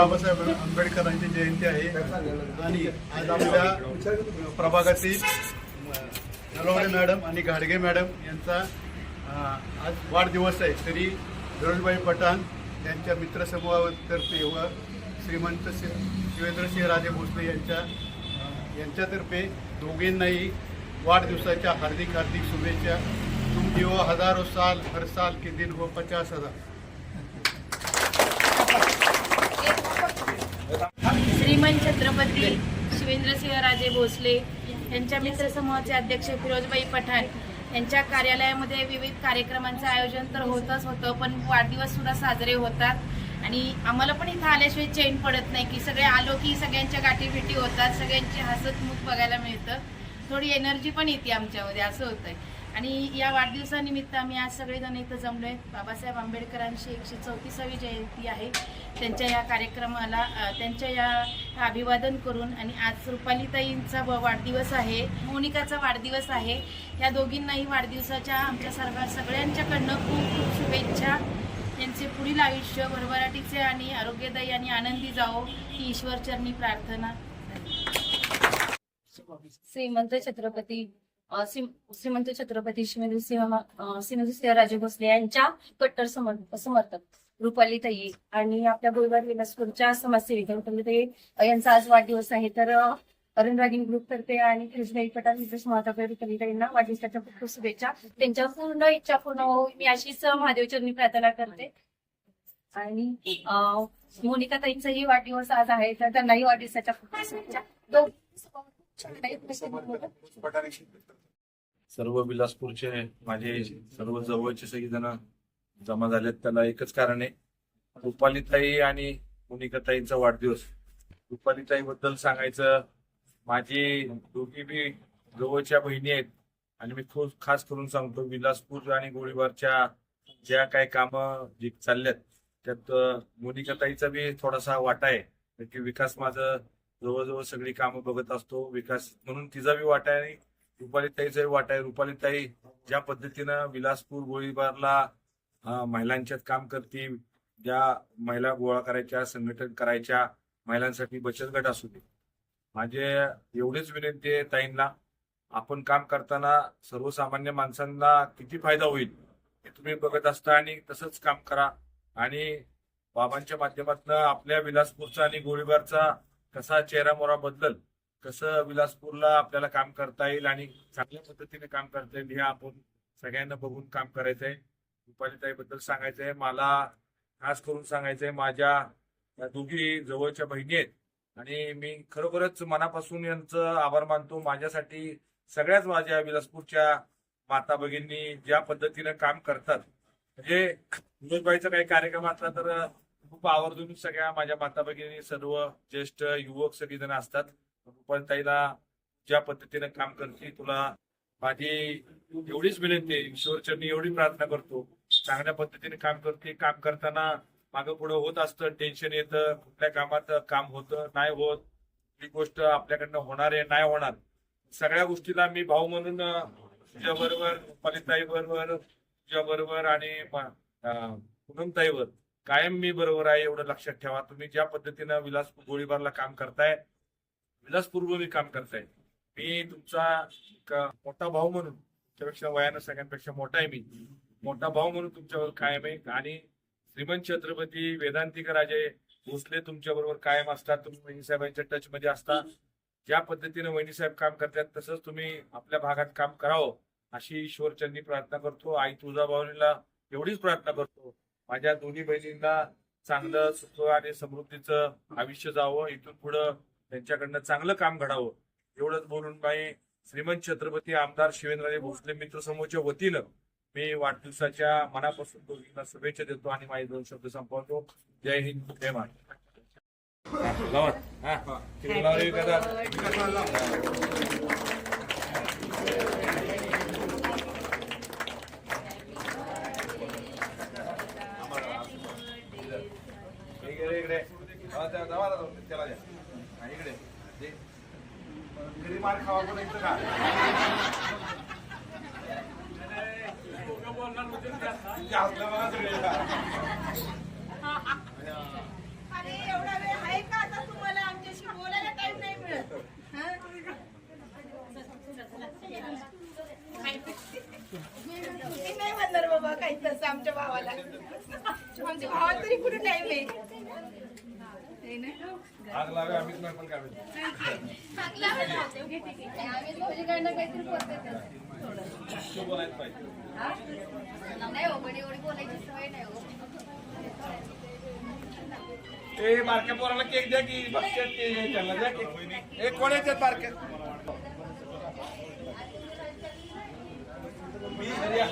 बाबासाहेब आंबेडकरांची जयंती आहे. आणि आज आपल्या प्रभागातील नलवडे मॅडम आणि घाडगे मॅडम यांचा आज वाढदिवस आहे. तरी फिरोजबाई पठाण यांच्या मित्रसमूहातर्फे व श्रीमंत शिवेंद्रसिंह राजे भोसले यांच्या यांच्यातर्फे दोघींनाही वाढदिवसाच्या हार्दिक हार्दिक शुभेच्छा. तुम जीव हजारो साल हर साल के दिन हो पचास हजार श्रीमंत छत्रपती शिवेंद्रसिंहराजे भोसले यांच्या मित्रसमूहाचे अध्यक्ष फिरोजबाई पठाण. यांच्या कार्यालयामध्ये विविध कार्यक्रमांचं आयोजन तर होतच होतं पण वाढदिवस सुद्धा साजरे होतात. आणि आम्हाला पण इथं आल्याशिवाय चैन पडत नाही की सगळे आलो की सगळ्यांच्या गाठीभेटी होतात सगळ्यांची हसतमुख बघायला मिळतं. थोडी एनर्जी पण येते आमच्यामध्ये असं होतंय. आणि या वाढदिवसानिमित्त आम्ही आज सगळेजण इथं जमलो आहे बाबासाहेब आंबेडकरांची एकशे चौतीसावी जयंती आहे. त्यांच्या या कार्यक्रमाला त्यांच्या या अभिवादन करून आणि आज रुपालीताईंचा वाढदिवस आहे मोनिकाचा वाढदिवस आहे या दोघींनाही वाढदिवसाच्या आमच्या सर्व सगळ्यांच्याकडनं खूप खूप शुभेच्छा. त्यांचे पुढील आयुष्य भरभराटीचे आणि आरोग्यदायी आणि आनंदी जाओ ही ईश्वरचरणी प्रार्थना. श्रीमंत छत्रपती श्रीमंत छत्रपती शिवेंद्रसिंह अ, सिंह राजे भोसले यांच्या कट्टर समर्थक. रुपाली ताई आणि आपल्या गोळीबार विलासपूरच्या समाजसेविका रुपालीताई अ, यांचा आज वाढदिवस आहे. तर अ, अरुण ग्रुप तर्फे आणि कृष्णाई पटाल विशेष महातापे रुपालीताईंना वाढदिवसाच्या खूप खूप शुभेच्छा. त्यांच्या पूर्ण इच्छा पूर्ण हो मी अशीच महादेवचरणी प्रार्थना करते. आणि मोनिका ताईंचाही वाढदिवस आज आहे. तर त्यांनाही वाढदिवसाच्या खूप खूप शुभेच्छा. सर्व बिलासपूरचे माझे सर्व जवळचे सगळेजण जमा झालेत त्याला एकच कारण आहे. रुपालीताई आणि मुनिकाताईंचा वाढदिवस. रुपालीताई बद्दल सांगायचं माझी दोघी बी जवळच्या बहिणी आहेत. आणि मी खूप खास करून सांगतो विलासपूर आणि गोळीबारच्या ज्या काही कामं जी चालल्यात त्यात मुनिकाताईचा बी थोडासा वाटा आहे. की विकास माझं जवळजवळ सगळी कामं बघत असतो. विकास म्हणून तिचा बी वाटा आहे आणि रुपालीताईचाही वाटा आहे. रुपालीताई ज्या पद्धतीनं विलासपूर गोळीबारला महिलांच्यात काम करते ज्या महिला गोळा करायच्या संघटन करायच्या महिलांसाठी बचत गट असू दे. माझे एवढेच विनंती आहे ताईंना. आपण काम करताना सर्वसामान्य माणसांना किती फायदा होईल हे तुम्ही बघत असता आणि तसंच काम करा. आणि बाबांच्या माध्यमातून आपल्या विलासपूरचा आणि गोळीबारचा कसा चेहरा मोरा बदलल कसं विलासपूरला आपल्याला काम करता येईल आणि चांगल्या पद्धतीने काम करता येईल हे आपण सगळ्यांना बघून काम करायचंय. रुपालीताईबद्दल सांगायचंय. मला खास करून सांगायचंय माझ्या या दोघी जवळच्या बहिणी आहेत. आणि मी खरोखरच मनापासून यांचं आभार मानतो. माझ्यासाठी सगळ्याच माझ्या विलासपूरच्या माता भगिनी ज्या पद्धतीनं काम करतात. म्हणजे फिरोजबाईचा काही कार्यक्रम असला तर खूप आवर्जून सगळ्या माझ्या माता भगिनी सर्व ज्येष्ठ युवक सगळीजण असतात. पण ताईला ज्या पद्धतीनं काम करते तुला माझी एवढीच विनंती आहे. ईश्वरचरणी एवढी प्रार्थना करतो. चांगल्या पद्धतीने काम करते. काम करताना मागं पुढं होत असतं टेन्शन येतं कुठल्या कामात काम होतं नाही होत ही गोष्ट आपल्याकडनं होणार आहे नाही होणार. सगळ्या गोष्टीला मी भाऊ म्हणून तुझ्या बरोबर पलिताई बरोबर तुझ्या बरोबर आणि पूनमताईवर कायम मी बरोबर आहे एवढं लक्षात ठेवा. तुम्ही ज्या पद्धतीनं विलासपूर गोळीबारला काम करताय विलासपूर्व काम करताय. मी तुमचा मोठा भाऊ म्हणून त्यापेक्षा वयानं सगळ्यांपेक्षा मोठा आहे मी. मोठा भाऊ म्हणून तुमच्यावर कायम आहे. आणि श्रीमंत छत्रपती वेदांतिक राजे भोसले तुमच्या बरोबर कायम असतात. तुम्ही वहिनी साहेबांच्या टच मध्ये असता. ज्या पद्धतीने वहिनी साहेब काम करतात तसंच तुम्ही आपल्या भागात काम करावं अशी ईश्वरचंदी प्रार्थना करतो. आई तुळजाभवानीला एवढीच प्रार्थना करतो. माझ्या दोन्ही बहिणींना चांगलं सुख आणि समृद्धीचं आयुष्य जावं. इथून पुढं त्यांच्याकडनं चांगलं काम घडावं. एवढंच बोलून बाई श्रीमंत छत्रपती आमदार शिवेंद्रराजे भोसले मित्र समूहच्या वतीनं मी वाढदिवसाच्या मनापासून दोघींना शुभेच्छा देतो आणि माझे दोन शब्द संपवतो. जय हिंद जय महाराष्ट्र लावा. हा. तिकडे एवढा वेळ आहे का? आता तुम्हाला आमच्याशी बोलायला टाइम नाही मिळत. नाही म्हणणार बाबा काही तसं आमच्या भावाला. आमच्या भावाला तरी कुठे टाइम आहे? आग लावे ते बारक्या पोराला केक द्या की बघतात ते त्यांना द्या केक एक कोण येतात बारक्या मी, या.